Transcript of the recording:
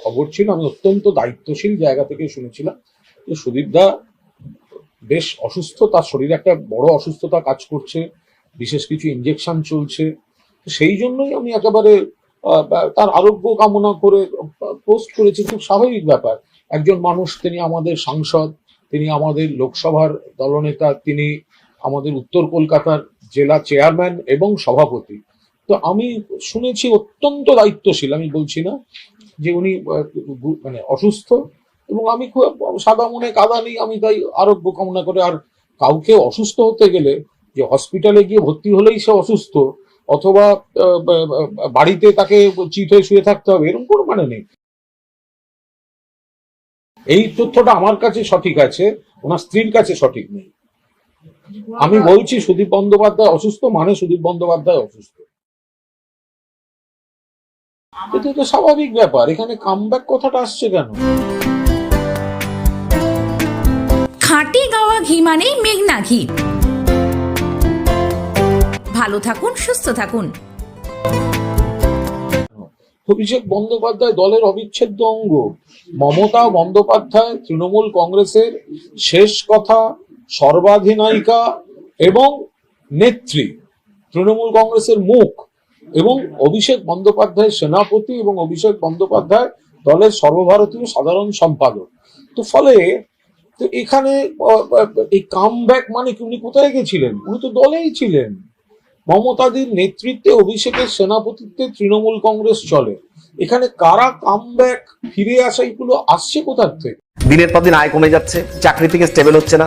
খবর ছিল, আমি অত্যন্ত দায়িত্বশীল জায়গা থেকে শুনেছিলাম যে সুদীপদা বেশ অসুস্থ, তার শরীরে একটা বড় অসুস্থতা কাজ করছে, বিশেষ কিছু ইঞ্জেকশন চলছে। সেই জন্যই আমি একেবারে তার আরোগ্য কামনা করে পোস্ট করেছি, খুব স্বাভাবিক ব্যাপার। একজন মানুষ, তিনি আমাদের সাংসদ, তিনি আমাদের লোকসভার দলনেতা, তিনি আমাদের উত্তর কলকাতার জেলা চেয়ারম্যান এবং সভাপতি। তো আমি শুনেছি অত্যন্ত দায়িত্বশীল, আমি বলছি না যে উনি মানে অসুস্থ এবং আমি খুব, সাদা মনে কাদা নেই, আমি তাই আরোগ্য কামনা করে। আর কাউকে অসুস্থ হতে গেলে যে হসপিটালে গিয়ে ভর্তি হলেই সে অসুস্থ অথবা বাড়িতে তাকে চিত হয়ে শুয়ে থাকতে হবে, এরকম কোনো মানে নেই। এই তথ্যটা আমার কাছে সঠিক আছে, ওনার স্ত্রীর কাছে সঠিক নেই। আমি বলছি সুদীপ বন্দ্যোপাধ্যায় অসুস্থ মানে সুদীপ বন্দ্যোপাধ্যায় অসুস্থ। এটা তো স্বাভাবিক ব্যাপার। এখানে কামব্যাক কথাটা আসছে কেন? খাঁটি গাওয়া ঘি মানেই মেঘনা ঘি। ভালো থাকুন সুস্থ থাকুন। অভিষেক বন্দ্যোপাধ্যায় দলের অবিচ্ছেদ্য অঙ্গ। মমতা বন্দ্যোপাধ্যায় তৃণমূল কংগ্রেসের শেষ কথা সর্বাধিনায়িকা এবং নেত্রী। তৃণমূল কংগ্রেসের মুখ এবং অভিষেক বন্দ্যোপাধ্যায় সেনাপতি এবং অভিষেক বন্দ্যোপাধ্যায় দলের সর্বভারতীয় সাধারণ সম্পাদক। তো ফলে তো এখানে এই কাম মানে কি? উনি কোথায় গেছিলেন? উনি তো দলেই ছিলেন। মমতাদির নেতৃত্বে অভিষেকের সেনাপতিত্বে তৃণমূল কংগ্রেস চলে। এখানে কারা কাম ব্যাক ফিরে আসা এগুলো আসছে কোথার থেকে? দিনের পর দিন আয় কমে যাচ্ছে, চাকরি থেকে স্টেবল হচ্ছে না।